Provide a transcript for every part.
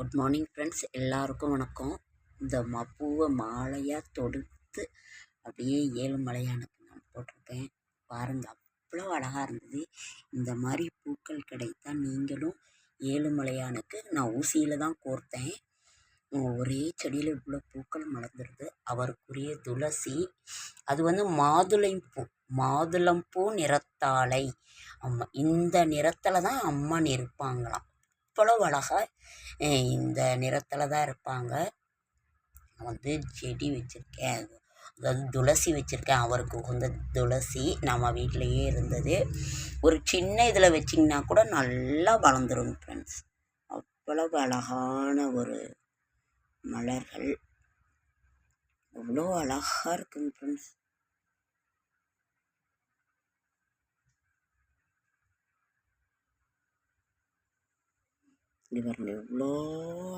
Good morning friends. எல்லாருக்கும் வணக்கம். இந்த ம பூவை மாலையாக தொடுத்து அப்படியே ஏழுமலையானுக்கு நான் போட்டிருக்கேன். பாருங்கள் அவ்வளோ அழகாக இருந்தது. இந்த மாதிரி பூக்கள் கிடைத்தா நீங்களும் ஏழுமலையானுக்கு நான் ஊசியில் தான் கோர்த்தேன். ஒரே செடியில் இவ்வளோ பூக்கள் மலர்ந்துருது. அவருக்குரிய துளசி அது வந்து மாதுளைப்பூ மாதுளம்பூ நிறத்தாலை அம்மா இந்த நிறத்தில் தான் அம்மன் இருப்பாங்களாம். அவ்வளவு அழகாக இந்த நிறத்தில் தான் இருப்பாங்க. நான் வந்து செடி வச்சுருக்கேன். அதாவது துளசி வச்சுருக்கேன். அவருக்கு உகந்த துளசி நம்ம வீட்டிலையே இருந்தது. ஒரு சின்ன இதில் வச்சிங்கன்னா கூட நல்லா வளர்ந்துரும் ஃப்ரெண்ட்ஸ் அவ்வளவு அழகான ஒரு மலர்கள். அவ்வளோ அழகாக இருக்குங்க ஃப்ரெண்ட்ஸ் இது பாருங்கள் எவ்வளோ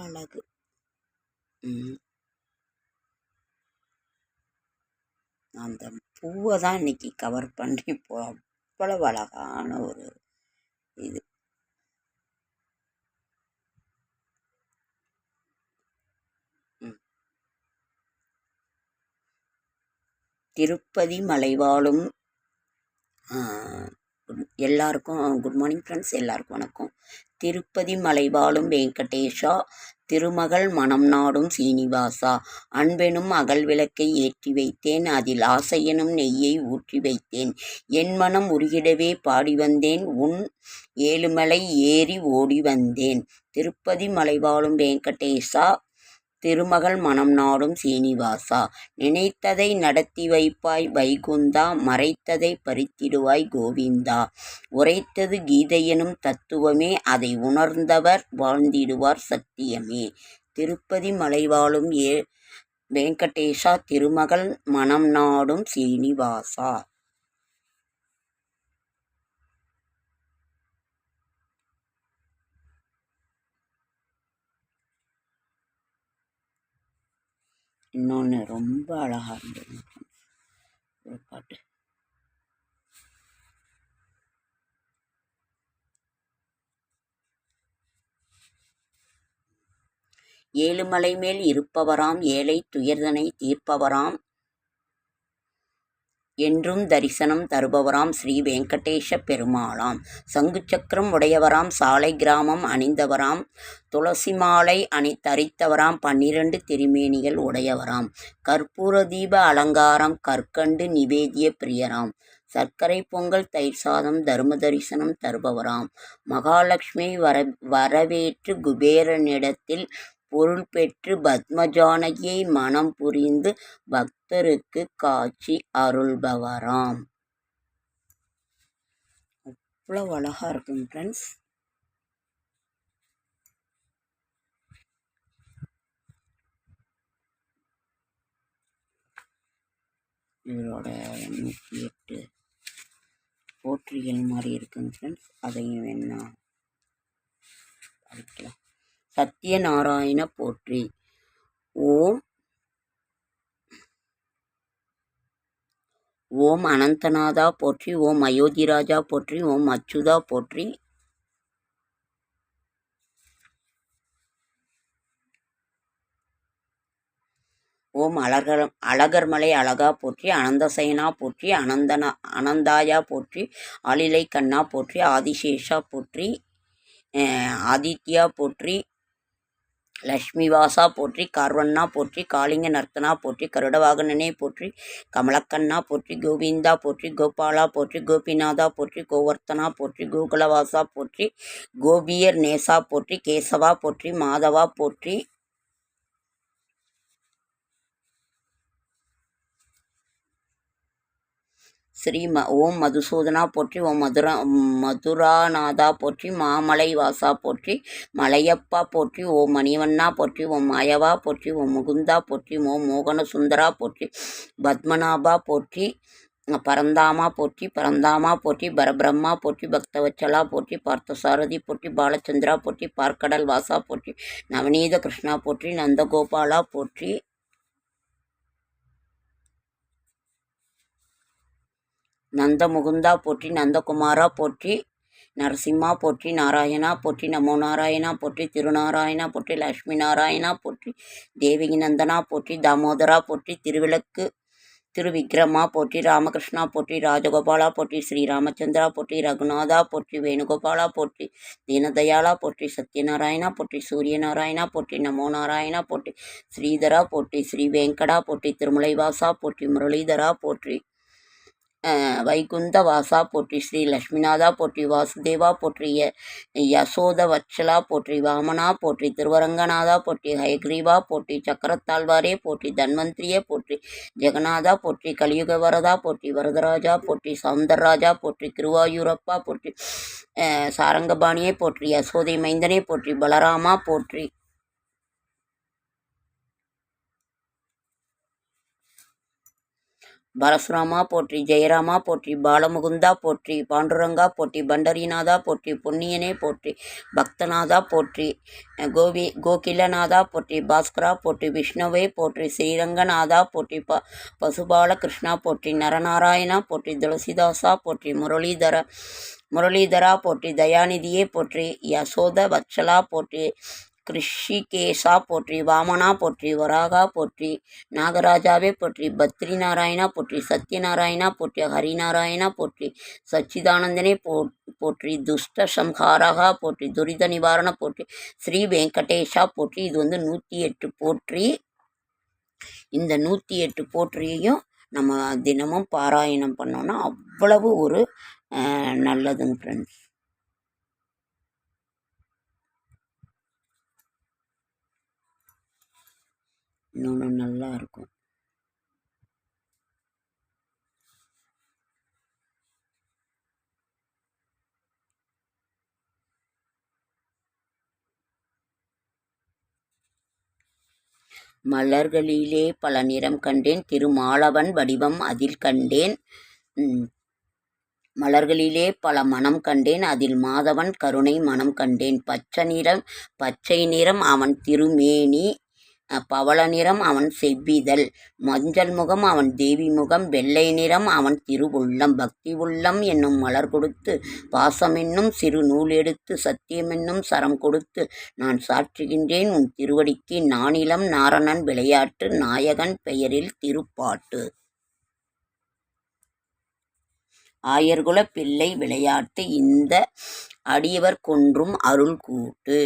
அழகு. அந்த பூவை தான் இன்னைக்கு கவர் பண்ணி போ அவ்வளவு அழகான ஒரு இது. திருப்பதி மலைவாழும் எல்லாருக்கும் குட் மார்னிங் ஃப்ரெண்ட்ஸ் எல்லாருக்கும் வணக்கம். திருப்பதி மலைவாழும் வெங்கடேஷா திருமகள் மனம் நாடும் சீனிவாசா அன்பெனும் அகல் விளக்கை ஏற்றி வைத்தேன் அதில் ஆசையெனும் நெய்யை ஊற்றி வைத்தேன். என் மனம் உருகிடவே பாடி வந்தேன் உன் ஏழுமலை ஏறி ஓடி வந்தேன். திருப்பதி மலைவாழும் வெங்கடேஷா திருமகள் மனம் நாடும் சீனிவாசா. நினைத்ததை நடத்தி வைப்பாய் வைகுந்தா மறைத்ததை பறித்திடுவாய் கோவிந்தா. உரைத்தது கீதையெனும் தத்துவமே அதை உணர்ந்தவர் வாழ்ந்திடுவார் சத்தியமே. திருப்பதி மலைவாழும் ஏ வெங்கடேஷா திருமகள் மனம் நாடும் சீனிவாசா. இன்னொன்று ரொம்ப அழகாக இருந்தது. ஒரு பாட்டு. ஏழுமலை மேல் இருப்பவராம் ஏழை துயர்தனை தீர்ப்பவராம் என்றும் தரிசனம் தருபவராம் ஸ்ரீ வெங்கடேஷ பெருமாளாம். சங்கு சக்கரம் உடையவராம் சாலை கிராமம் அணிந்தவராம் துளசி மாலை அணி தரித்தவராம் பன்னிரண்டு திருமேனிகள் உடையவராம். கற்பூர தீப அலங்காரம் கற்கண்டு நிவேதிய பிரியராம். சர்க்கரை பொங்கல் தயிர் சாதம் தர்ம தரிசனம் தருபவராம். மகாலட்சுமி வர வரவேற்று குபேரனிடத்தில் பொருள் பெற்று பத்மஜானகியை மனம் புரிந்து பக்தருக்கு காட்சி அருள்பவராம். அவ்வளோ அழகாக இருக்குங்க ஃப்ரெண்ட்ஸ் இவரோட நூற்றி எட்டு போற்றிகள் மாதிரி இருக்குங்க ஃப்ரெண்ட்ஸ் அதையும் வேணா படிக்கலாம். சத்யநாராயண போற்றி. ஓம். ஓம் அனந்தநாதா போற்றி ஓம் அயோத்திராஜா போற்றி ஓம் அச்சுதா போற்றி. ஓம் அழகர் அழகர்மலை அழகா போற்றி அனந்தசயனா போற்றி அனந்தனா அனந்தாயா போற்றி ஆளிலை கண்ணா போற்றி ஆதிசேஷா போற்றி ஆதித்யா போற்றி லக்ஷ்மி வாசா போற்றி கார்வண்ணா போற்றி காளிங்க நர்த்தனா போற்றி கருடவாகனனே போற்றி கமலக்கண்ணா போற்றி கோவிந்தா போற்றி கோபாலா போற்றி கோபிநாதா போற்றி கோவர்த்தனா போற்றி கோகுலவாசா போற்றி கோபியர் நேசா போற்றி கேசவா போற்றி மாதவா போற்றி ஸ்ரீ ம ஓம் மதுசூதனா போற்றி ஓம் மதுரா மதுராநாதா போற்றி மாமலை வாசா போற்றி மலையப்பா போற்றி ஓம் மணிவண்ணா போற்றி ஓம் மாயவா போற்றி ஓம் முகுந்தா போற்றி ஓம் மோகன சுந்தரா போற்றி பத்மநாபா போற்றி பரந்தாமா போற்றி பரந்தாமா போற்றி பரபிரம்மா போற்றி பக்தவச்சலா போற்றி பார்த்தசாரதி போற்றி பாலச்சந்திரா போற்றி பார்க்கடல் வாசா போற்றி நவநீத கிருஷ்ணா போற்றி நந்தகோபாலா போற்றி நந்தமுகுந்தா போற்றி நந்தகுமாரா போற்றி நரசிம்மா போற்றி நாராயணா போற்றி நமோ நாராயணா போற்றி திருநாராயணா போற்றி லக்ஷ்மி நாராயணா போற்றி தேவகி நந்தனா போற்றி தாமோதரா போற்றி திருவிளக்கு திருவிக்ரமா போற்றி ராமகிருஷ்ணா போற்றி ராஜகோபாலா போற்றி ஸ்ரீ ராமச்சந்திரா போற்றி ரகுநாதா போற்றி வேணுகோபாலா போற்றி தீனதயாளா போற்றி சத்யநாராயணா போற்றி சூரியநாராயணா போற்றி நமோ நாராயணா போற்றி ஸ்ரீதரா போற்றி ஸ்ரீ வெங்கடா போற்றி திருமலைவாசா போற்றி முரளிதரா போற்றி. வைகுந்த வாசா போற்றி ஸ்ரீ லக்ஷ்மிநாதா போற்றி வாசுதேவா போற்றி யசோத வச்சலா போற்றி வாமனா போற்றி திருவரங்கநாதா போற்றி ஹயக்ரீவா போற்றி சக்கரத்தாழ்வாரே போற்றி தன்வந்திரியே போற்றி ஜெகநாதா போற்றி கலியுக வரதா போற்றி வரதராஜா போற்றி சவுந்தரராஜா போற்றி திருவாயூரப்பா போற்றி சாரங்கபாணியே போற்றி யசோதை மைந்தனே போற்றி பலராமா போற்றி. பரசுராமா போற்றி ஜெயராமா போற்றி பாலமுகுந்தா போற்றி பாண்டுரங்கா போற்றி பண்டரிநாதா போற்றி பொன்னியனே போற்றி பக்தநாதா போற்றி கோவி கோகிலநாதா போற்றி பாஸ்கரா போற்றி விஷ்ணுவே போற்றி ஸ்ரீரங்கநாதா போற்றி ப பசுபால கிருஷ்ணா போற்றி நரநாராயணா போற்றி துளசிதாசா போற்றி முரளிதர முரளிதரா போற்றி தயாநிதியே போற்றி யசோத வத்சலா போற்றி கிருஷிகேசா போற்றி வாமனா போற்றி வராகா போற்றி நாகராஜாவே போற்றி பத்ரி நாராயணா போற்றி சத்யநாராயணா போற்றி ஹரிநாராயணா போற்றி சச்சிதானந்தனே போ போற்றி துஷ்ட சம்ஹாரகா போற்றி துரித நிவாரண போற்றி ஸ்ரீ வெங்கடேஷா போற்றி. இது வந்து நூற்றி எட்டு போற்றி. இந்த நூற்றி எட்டு போற்றியையும் நம்ம தினமும் பாராயணம் பண்ணோன்னா அவ்வளவு ஒரு நல்லதுங்க ஃப்ரெண்ட்ஸ் இன்னொன்று நல்லா இருக்கும். மலர்களிலே பல நிறம் கண்டேன் திருமாலவன் வடிவம் அதில் கண்டேன். மலர்களிலே பல மனம் கண்டேன் அதில் மாதவன் கருணை மனம் கண்டேன். பச்சை நிறம் பச்சை நிறம் அவன் திருமேனி. பவள நிறம் அவன் செவ்விதழ் மஞ்சள் முகம் அவன் தேவி முகம் வெள்ளை நிறம் அவன் திருவுள்ளம் பக்தி உள்ளம் என்னும் மலர் கொடுத்து பாசமென்னும் சிறு நூல் எடுத்து சத்தியமென்னும் சரம் கொடுத்து நான் சாற்றுகின்றேன் உன் திருவடிக்கு நானிலம் நாரணன் விளையாட்டு நாயகன் பெயரில் திருப்பாட்டு. ஆயர்குல பிள்ளை விளையாட்டு இந்த அடியவர் கொன்றும் அருள் கூட்டு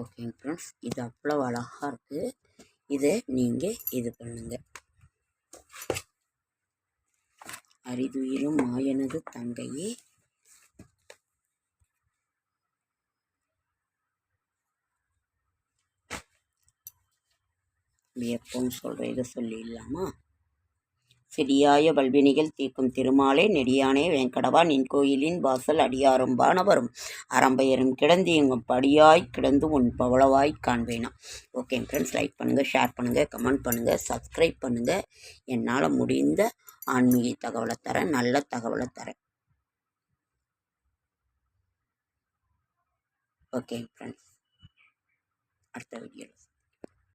ஓகேங்க ஃப்ரெண்ட்ஸ் இது அவ்வளோ அழகாக இருக்குது இதை நீங்கள் இது பண்ணுங்கள் அரிதுயிரும் மாயனது தங்கையே. எப்பவும் சொல்கிற இதை சொல்லிடலாமா? சிறியாய வல்வினிகள் தீர்க்கும் திருமாலே நெடியானே வெங்கடவா நின் கோயிலின் வாசல் அடியாரும் வானவரும். அறம்பெயரும் கிடந்து எங்கும் படியாய் கிடந்து உன் பவளவாய் காண்பேனா. ஓகே ஃப்ரெண்ட்ஸ் லைக் பண்ணுங்கள் ஷேர் பண்ணுங்கள் கமெண்ட் பண்ணுங்கள் சப்ஸ்கிரைப் பண்ணுங்கள் என்னால் முடிந்த ஆன்மீக தகவலை தரேன் நல்ல தகவலை தரேன். ஓகே ஃப்ரெண்ட்ஸ் அடுத்த வீடியோவில்